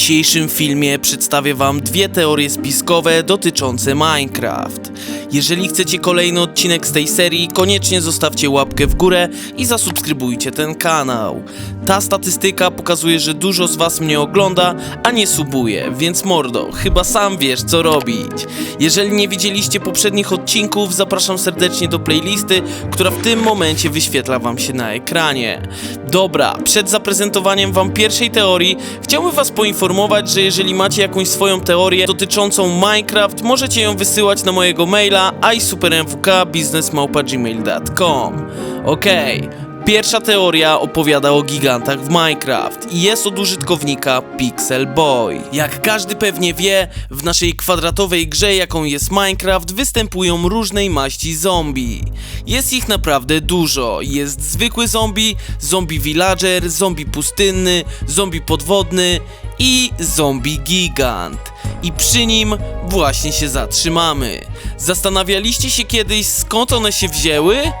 dzisiejszym filmie przedstawię Wam dwie teorie spiskowe dotyczące Minecraft. Jeżeli chcecie kolejny odcinek z tej serii, koniecznie zostawcie łapkę w górę i zasubskrybujcie ten kanał. Ta statystyka pokazuje, że dużo z Was mnie ogląda, a nie subuje, więc mordo, chyba sam wiesz co robić. Jeżeli nie widzieliście poprzednich odcinków, zapraszam serdecznie do playlisty, która w tym momencie wyświetla Wam się na ekranie. Dobra, przed zaprezentowaniem Wam pierwszej teorii, chciałbym Was poinformować, że jeżeli macie jakąś swoją teorię dotyczącą Minecraft, możecie ją wysyłać na mojego maila isupermwk.biznesmałpa.gmail.com Okej. Pierwsza teoria opowiada o gigantach w Minecraft i jest od użytkownika Pixel Boy. Jak każdy pewnie wie, w naszej kwadratowej grze, jaką jest Minecraft, występują różnej maści zombie. Jest ich naprawdę dużo. Jest zwykły zombie, zombie villager, zombie pustynny, zombie podwodny i zombie gigant. I przy nim właśnie się zatrzymamy. Zastanawialiście się kiedyś skąd one się wzięły?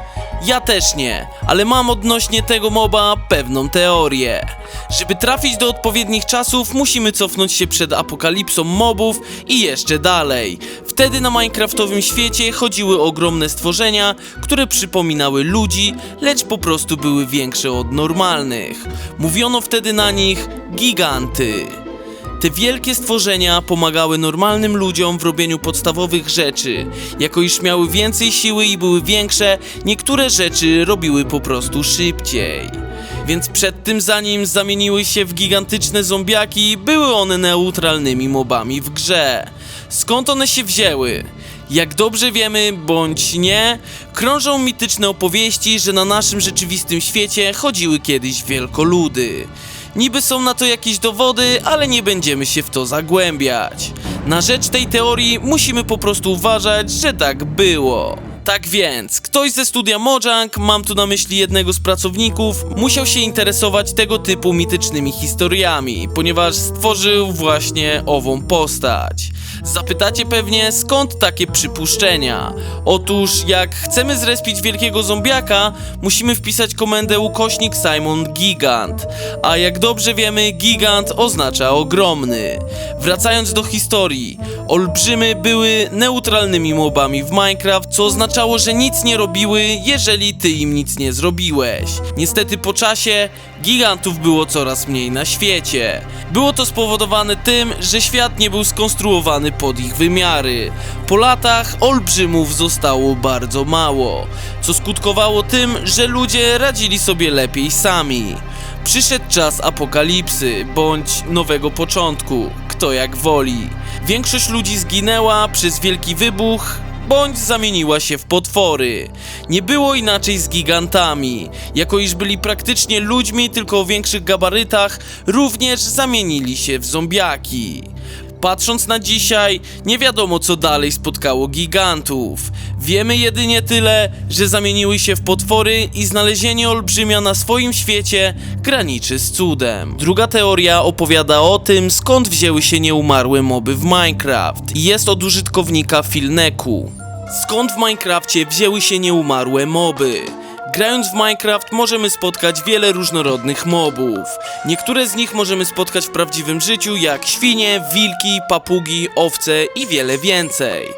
Ja też nie, ale mam odnośnie tego moba pewną teorię. Żeby trafić do odpowiednich czasów, musimy cofnąć się przed apokalipsą mobów i jeszcze dalej. Wtedy na Minecraftowym świecie chodziły ogromne stworzenia, które przypominały ludzi, lecz po prostu były większe od normalnych. Mówiono wtedy na nich giganty. Te wielkie stworzenia pomagały normalnym ludziom w robieniu podstawowych rzeczy. Jako iż miały więcej siły i były większe, niektóre rzeczy robiły po prostu szybciej. Więc przed tym zanim zamieniły się w gigantyczne zombiaki, były one neutralnymi mobami w grze. Skąd one się wzięły? Jak dobrze wiemy, bądź nie, krążą mityczne opowieści, że na naszym rzeczywistym świecie chodziły kiedyś wielkoludy. Niby są na to jakieś dowody, ale nie będziemy się w to zagłębiać. Na rzecz tej teorii musimy po prostu uważać, że tak było. Tak więc, ktoś ze studia Mojang, mam tu na myśli jednego z pracowników, musiał się interesować tego typu mitycznymi historiami, ponieważ stworzył właśnie ową postać. Zapytacie pewnie skąd takie przypuszczenia? Otóż jak chcemy zrespić wielkiego zombiaka, musimy wpisać komendę ukośnik Simon Gigant. A jak dobrze wiemy, gigant oznacza ogromny. Wracając do historii, olbrzymy były neutralnymi mobami w Minecraft, co oznaczało, że nic nie robiły, jeżeli ty im nic nie zrobiłeś. Niestety po czasie gigantów było coraz mniej na świecie. Było to spowodowane tym, że świat nie był skonstruowany pod ich wymiary. Po latach olbrzymów zostało bardzo mało, co skutkowało tym, że ludzie radzili sobie lepiej sami. Przyszedł czas apokalipsy bądź nowego początku, kto jak woli. Większość ludzi zginęła przez wielki wybuch, bądź zamieniła się w potwory. Nie było inaczej z gigantami. Jako iż byli praktycznie ludźmi, tylko o większych gabarytach, również zamienili się w zombiaki. Patrząc na dzisiaj, nie wiadomo co dalej spotkało gigantów. Wiemy jedynie tyle, że zamieniły się w potwory i znalezienie olbrzymia na swoim świecie graniczy z cudem. Druga teoria opowiada o tym, skąd wzięły się nieumarłe moby w Minecraft. Jest od użytkownika Filneku. Skąd w Minecrafcie wzięły się nieumarłe moby? Grając w Minecraft możemy spotkać wiele różnorodnych mobów. Niektóre z nich możemy spotkać w prawdziwym życiu, jak świnie, wilki, papugi, owce i wiele więcej.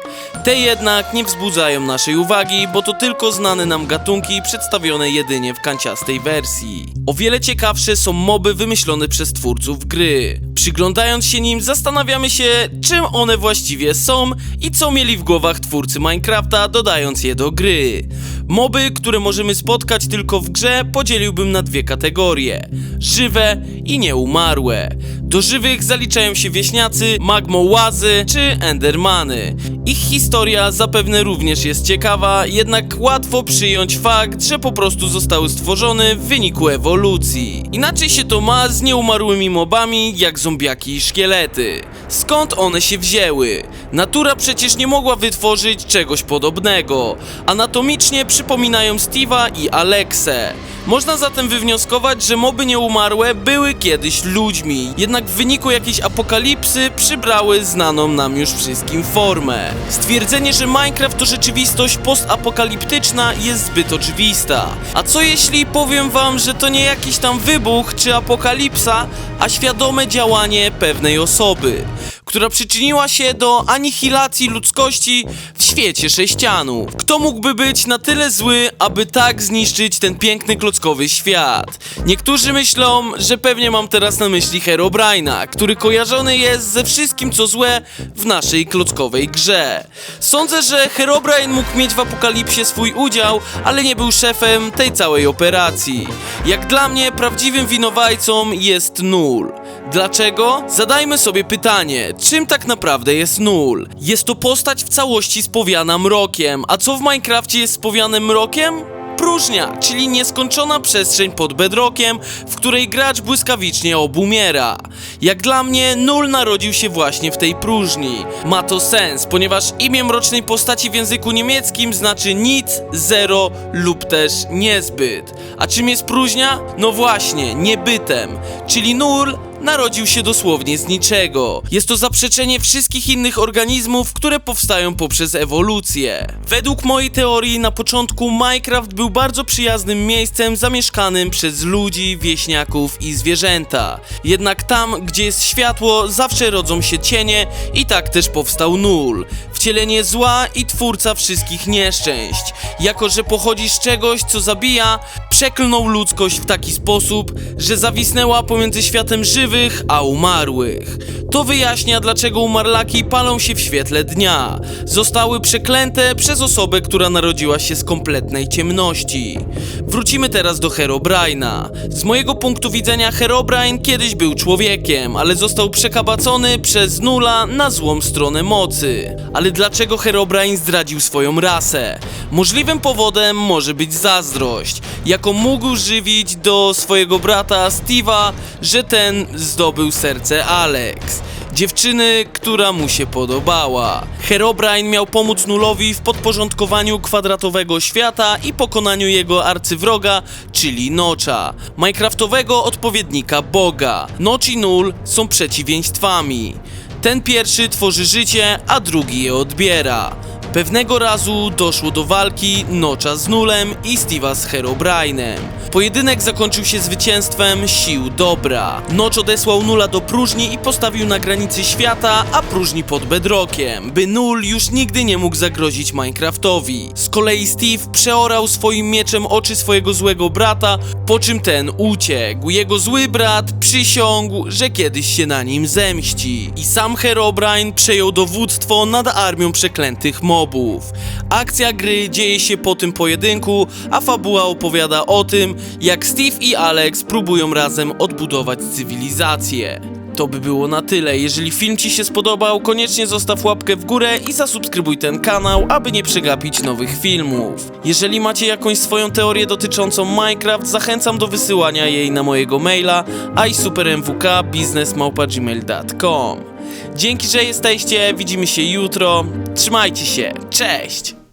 Te jednak nie wzbudzają naszej uwagi, bo to tylko znane nam gatunki przedstawione jedynie w kanciastej wersji. O wiele ciekawsze są moby wymyślone przez twórców gry. Przyglądając się nim zastanawiamy się, czym one właściwie są i co mieli w głowach twórcy Minecrafta, dodając je do gry. Moby, które możemy spotkać tylko w grze, podzieliłbym na dwie kategorie: żywe i nieumarłe. Do żywych zaliczają się wieśniacy, magmołazy czy endermany. Ich historia zapewne również jest ciekawa, jednak łatwo przyjąć fakt, że po prostu zostały stworzone w wyniku ewolucji. Inaczej się to ma z nieumarłymi mobami, jak zombiaki i szkielety. Skąd one się wzięły? Natura przecież nie mogła wytworzyć czegoś podobnego. Anatomicznie przypominają Steve'a i Alexę. Można zatem wywnioskować, że moby nieumarłe były kiedyś ludźmi, jednak w wyniku jakiejś apokalipsy przybrały znaną nam już wszystkim formę. Stwierdzenie, że Minecraft to rzeczywistość postapokaliptyczna jest zbyt oczywista. A co jeśli powiem wam, że to nie jakiś tam wybuch czy apokalipsa, a świadome działanie pewnej osoby, która przyczyniła się do anihilacji ludzkości w świecie sześcianów. Kto mógłby być na tyle zły, aby tak zniszczyć ten piękny klockowy świat? Niektórzy myślą, że pewnie mam teraz na myśli Herobrina, który kojarzony jest ze wszystkim co złe w naszej klockowej grze. Sądzę, że Herobrine mógł mieć w apokalipsie swój udział, ale nie był szefem tej całej operacji. Jak dla mnie prawdziwym winowajcą jest Null. Dlaczego? Zadajmy sobie pytanie, czym tak naprawdę jest Null? Jest to postać w całości spowiana mrokiem, a co w Minecrafcie jest spowiane mrokiem? Próżnia, czyli nieskończona przestrzeń pod bedrockiem, w której gracz błyskawicznie obumiera. Jak dla mnie, Null narodził się właśnie w tej próżni. Ma to sens, ponieważ imię mrocznej postaci w języku niemieckim znaczy nic, zero lub też niezbyt. A czym jest próżnia? No właśnie, niebytem. Czyli Null narodził się dosłownie z niczego. Jest to zaprzeczenie wszystkich innych organizmów, które powstają poprzez ewolucję. Według mojej teorii na początku Minecraft był bardzo przyjaznym miejscem zamieszkanym przez ludzi, wieśniaków i zwierzęta. Jednak tam, gdzie jest światło, zawsze rodzą się cienie i tak też powstał Null. Wcielenie zła i twórca wszystkich nieszczęść. Jako, że pochodzi z czegoś, co zabija, przeklnął ludzkość w taki sposób, że zawisnęła pomiędzy światem żywych a umarłych. To wyjaśnia, dlaczego umarlaki palą się w świetle dnia. Zostały przeklęte przez osobę, która narodziła się z kompletnej ciemności. Wrócimy teraz do Herobrina. Z mojego punktu widzenia Herobrine kiedyś był człowiekiem, ale został przekabacony przez Nula na złą stronę mocy. Ale dlaczego Herobrine zdradził swoją rasę? Możliwym powodem może być zazdrość, jaką mógł żywić do swojego brata Steve'a, że ten zdobył serce Alex. Dziewczyny, która mu się podobała. Herobrine miał pomóc Nulowi w podporządkowaniu kwadratowego świata i pokonaniu jego arcywroga, czyli Nocza, Minecraftowego odpowiednika Boga. Nocz i Null są przeciwieństwami. Ten pierwszy tworzy życie, a drugi je odbiera. Pewnego razu doszło do walki Nocza z Nulem i Steve'a z Herobrine'em. Pojedynek zakończył się zwycięstwem sił dobra. Nocz odesłał Nula do próżni i postawił na granicy świata, a próżni pod bedrockiem, by Null już nigdy nie mógł zagrozić Minecraftowi. Z kolei Steve przeorał swoim mieczem oczy swojego złego brata, po czym ten uciekł. Jego zły brat przysiągł, że kiedyś się na nim zemści. I sam Herobrine przejął dowództwo nad armią przeklętych mobów. Akcja gry dzieje się po tym pojedynku, a fabuła opowiada o tym, jak Steve i Alex próbują razem odbudować cywilizację. To by było na tyle. Jeżeli film Ci się spodobał, koniecznie zostaw łapkę w górę i zasubskrybuj ten kanał, aby nie przegapić nowych filmów. Jeżeli macie jakąś swoją teorię dotyczącą Minecraft, zachęcam do wysyłania jej na mojego maila isupermwk.biznesmałpa.gmail.com Dzięki, że jesteście, widzimy się jutro. Trzymajcie się, cześć!